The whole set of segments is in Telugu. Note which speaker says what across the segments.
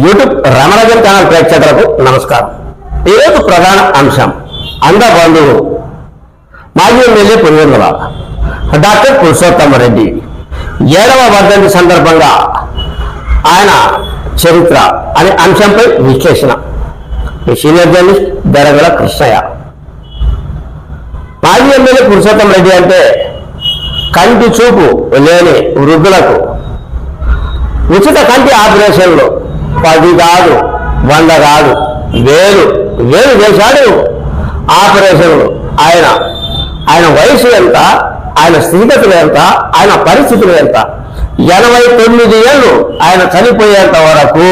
Speaker 1: యూట్యూబ్ రమణగర్ ఛానల్ ప్రేక్షకులకు నమస్కారం. ఈరోజు ప్రధాన అంశం అంద బంధువు మాజీ ఎమ్మెల్యే పులివెందుల డాక్టర్ పురుషోత్తమ రెడ్డి. ఏడవ వర్ధంతి సందర్భంగా ఆయన చరిత్ర అనే అంశంపై విశ్లేషణ. Senior journalist Daragala Krishnayya. మాజీ ఎమ్మెల్యే పురుషోత్తమ రెడ్డి అంటే కంటి చూపు లేని వృద్ధులకు ఉచిత కంటి ఆపరేషన్లు పది కాదు వంద కాదు వేలు వేలు చేశాడు ఆపరేషన్లు. ఆయన ఆయన వయసు ఎంత ఆయన స్థితిగతులు ఎంత ఆయన పరిస్థితులు ఎంత? ఎనభై తొమ్మిది ఏళ్ళు ఆయన చనిపోయేంత వరకు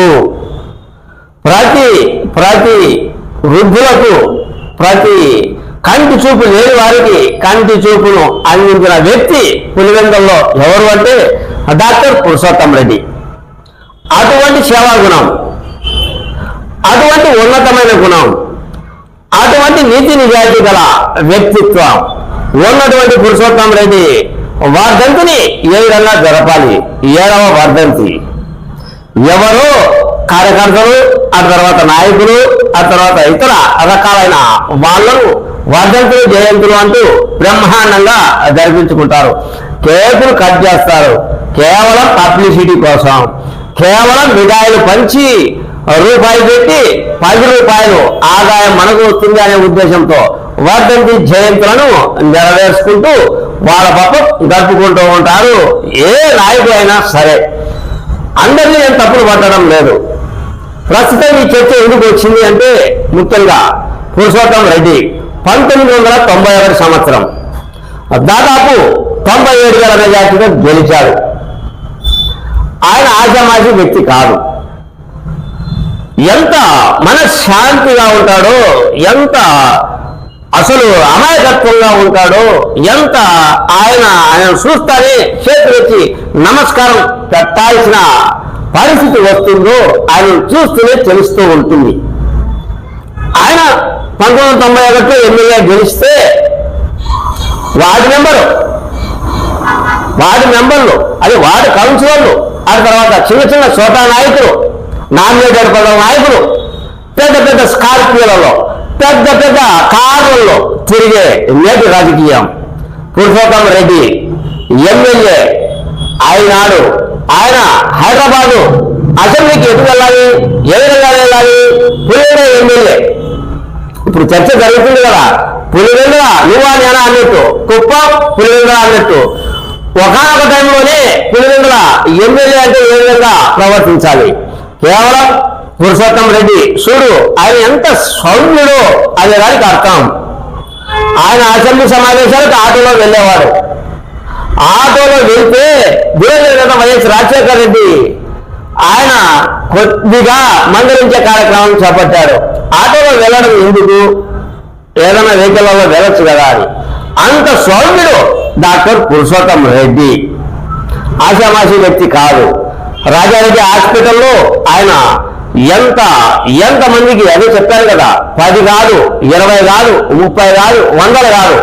Speaker 1: ప్రతి ప్రతి వృద్ధులకు ప్రతి కంటి చూపు లేని వారికి కంటి చూపును అందించిన వ్యక్తి పులివెందల్లో ఎవరు అంటే డాక్టర్ పురుషోత్తం రెడ్డి. అటువంటి సేవా గుణం. అటువంటి ఉన్నతమైన గుణం. అటువంటి నీతి నిజాయితీ గల వ్యక్తిత్వం. ఉన్నటువంటి పురుషోత్తం రెడ్డి వర్ధంతిని ఏ విధంగా జరపాలి? ఏడవ వర్ధంతి. ఎవరు కార్యకర్తలు ఆ తర్వాత నాయకులు ఆ తర్వాత ఇతర రకాలైన వాళ్ళను వర్ధంతులు జయంతులు అంటూ బ్రహ్మాండంగా జరిపించుకుంటారు. కేకులు కట్ చేస్తారు. కేవలం పబ్లిసిటీ కోసం. కేవలం మిఠాయిలు పంచి రూపాయి పెట్టి పది రూపాయలు ఆదాయం మనకు వస్తుంది అనే ఉద్దేశంతో వర్ధంతి జయంతులను నెరవేర్చుకుంటూ వాళ్ళ పాప గడుపుకుంటూ ఉంటారు. ఏ నాయకుడు అయినా సరే. అందరినీ నేను తప్పులు పట్టడం లేదు. ప్రస్తుతం ఈ చర్చ ఎందుకు వచ్చింది అంటే ముఖ్యంగా పురుషోత్తం రెడ్డి పంతొమ్మిది వందల తొంభై ఒకటి సంవత్సరం. దాదాపు తొంభై ఏడు వేల మెజార్టీతో గెలిచారు ఆయన ఆశామాషి వ్యక్తి కాదు. ఎంత మనశ్శాంతిగా ఉంటాడో ఎంత అసలు అమాయకత్వంగా ఉంటాడో ఎంత ఆయన ఆయన చూస్తానే చేతులెచ్చి నమస్కారం పెట్టాల్సిన పరిస్థితి వస్తుందో ఆయన చూస్తూనే తెలుస్తూ ఉంటుంది. ఆయన పంతొమ్మిది వందల తొంభై ఒకటిలో ఎమ్మెల్యే గెలిస్తే వార్డు నెంబరు వార్డు మెంబర్లు అది వార్డు కౌన్సిలర్లు ఆ తర్వాత చిన్న చిన్న సోటా నాయకులు నామినేటెడ్ పడ్డ నాయకులు పెద్ద పెద్ద స్కార్పియోలలో పెద్ద పెద్ద కార్లలో తిరిగే నేటి రాజకీయం. పురుషోత్తం రెడ్డి ఎమ్మెల్యే ఆయనాడు ఆయన హైదరాబాదు అసెంబ్లీకి ఎటు వెళ్ళాలి ఏ విధంగా వెళ్ళాలి? పులివెందుల ఎమ్మెల్యే. ఇప్పుడు చర్చ జరుగుతుంది కదా. పులివెండ నువ్వా నేనా అన్నట్టు కుప్ప పులివెండ అన్నట్టు. ఒకనొక టైంలోనే పులివెందుల ఎమ్మెల్యే అంటే ఏ విధంగా ప్రవర్తించాలి? కేవలం పురుషోత్తం రెడ్డి. చూడు ఆయన ఎంత సౌమ్యుడో అనే దానికి అర్థం. ఆయన అసెంబ్లీ సమావేశాలకు ఆటోలో వెళ్ళేవాడు. ఆటోలో వెళ్తే దివంగత వైఎస్ రాజశేఖర రెడ్డి ఆయన కొద్దిగా మందరించే కార్యక్రమం చేపట్టాడు. ఆటోలో వెళ్ళడం ఎందుకు? ఏదైనా వెహికల్లో వెళ్ళొచ్చు కదా అని. అంత సౌమ్యుడు డాక్టర్ పురుషోత్తం రెడ్డి. ఆశామాషి వ్యక్తి కాదు. రాజారెడ్డి హాస్పిటల్లో ఆయన ఎంత ఎంత మందికి అదే చెప్పారు కదా పది కాదు ఇరవై కాదు ముప్పై కాదు వందలు కాదు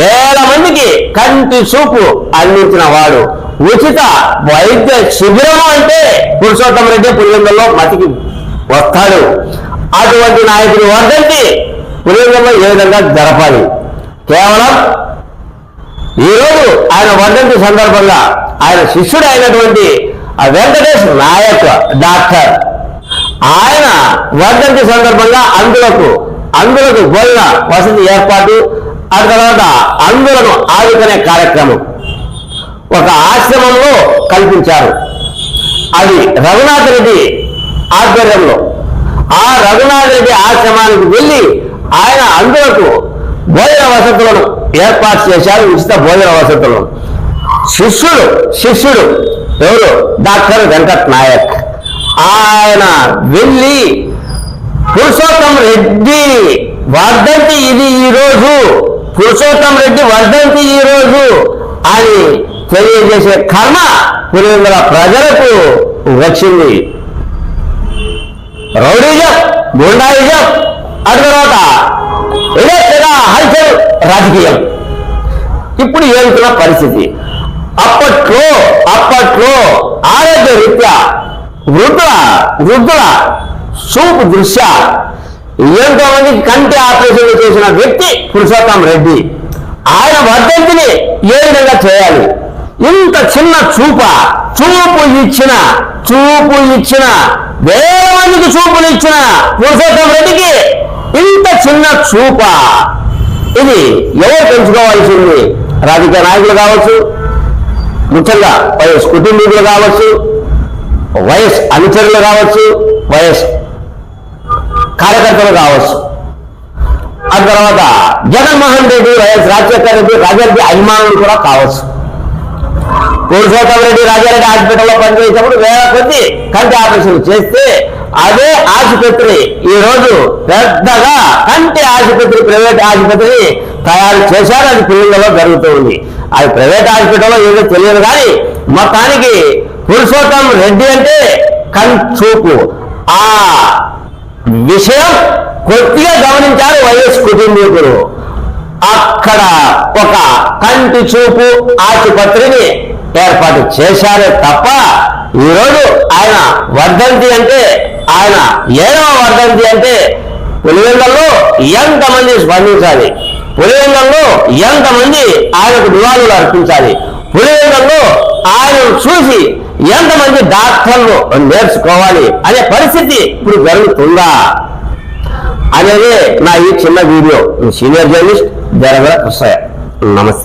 Speaker 1: వేల మందికి కంటి చూపు అందించిన వాడు. ఉచిత వైద్య శిబిరం అంటే పురుషోత్తం రెడ్డి పులివెందుల్లో మతికి వస్తాడు. అటువంటి నాయకుడు వర్ధంతి పులివెందుల్లో ఏ విధంగా జరపాలి? కేవలం ఈరోజు ఆయన వర్ధంతి సందర్భంగా ఆయన శిష్యుడు అయినటువంటి ఆ వెంకటేష్ నాయక్ డాక్టర్. ఆయన వర్ధంతి సందర్భంగా అందులకు అందులకు భోజన వసతి ఏర్పాటు ఆ తర్వాత అందులను ఆదుకునే కార్యక్రమం ఒక ఆశ్రమంలో కల్పించారు. అది రఘునాథ రెడ్డి ఆధ్వర్యంలో. ఆ రఘునాథ రెడ్డి ఆశ్రమానికి వెళ్ళి ఆయన అందులకు భోజన వసతులను ఏర్పాటు చేశారు ఉచిత భోజన వసతులను. శిష్యుడు శిష్యుడు ఎవరు? డాక్టర్ వెంకట్ నాయక్. ఆయన వెళ్ళి పురుషోత్తం రెడ్డి వర్ధంతి ఇది ఈ రోజు. పురుషోత్తం రెడ్డి వర్ధంతి ఈ రోజు అని తెలియజేసే కర్మ పులివెందుల ప్రజలకు వచ్చింది. రౌడీజం గుండాయిజం ఆ తర్వాత ఇదే తెగ రాజకీయం. ఇప్పుడు ఏడుతున్న పరిస్థితి. అప్పట్లో అప్పట్లో ఆరోగ్య రీత్యా వృద్ధుల వృద్ధుల చూపు దృశ్య ఎంతో మంది కంటి ఆపరేషన్ చేసిన వ్యక్తి పురుషోత్తం రెడ్డి. ఆయన వర్ధంతిని ఏ విధంగా చేయాలి? ఇంత చిన్న చూప చూపు ఇచ్చిన చూపు ఇచ్చిన వేల మందికి చూపులు ఇచ్చిన పురుషోత్తం రెడ్డికి ఇంత చిన్న చూప ఇది ఎవరు తెలుసుకోవాల్సింది? రాజకీయ నాయకులు కావచ్చు ముఖ్యంగా వైఎస్ కుటుంబీకులు కావచ్చు వైఎస్ అనుచరులు కావచ్చు వైఎస్ కార్యకర్తలు కావచ్చు. ఆ తర్వాత జగన్మోహన్ రెడ్డి వైఎస్ రాజశేఖర రెడ్డి రాజారెడ్డి అభిమానులు కూడా కావచ్చు. పురుషోత్తం రెడ్డి రాజారెడ్డి హాస్పిటల్లో పనిచేసేటప్పుడు వేల కొద్ది కంటి ఆపరేషన్ చేస్తే అదే ఆసుపత్రి. ఈ రోజు పెద్దగా కంటి ఆసుపత్రి ప్రైవేట్ ఆసుపత్రి తయారు చేశారు. అది పిల్లలలో జరుగుతూ ఉంది. అది ప్రైవేట్ హాస్పిటల్లో ఏదో తెలియదు కానీ మొత్తానికి పురుషోత్తం రెడ్డి అంటే కంచూపు ఆ విషయం కొద్దిగా గమనించారు వైఎస్ కుటుంబీకులు. అక్కడ ఒక కంటి చూపు ఆసుపత్రిని ఏర్పాటు చేశారే తప్ప ఈరోజు ఆయన వర్ధంతి అంటే ఆయన ఏడవ వర్ధంతి అంటే పులివెందల్లో ఎంతమంది స్పందించాలి? పులివెందల్లో ఎంతమంది ఆయనకు నివాళులు అర్పించాలి? పులివెందల్లో ఆయనను చూసి ఎంతమంది డాక్టర్లు నేర్చుకోవాలి అనే పరిస్థితి ఇప్పుడు జరుగుతుందా? అనేది నా ఈ చిన్న video. Senior journalist Deragala Krishnayya నమస్తే.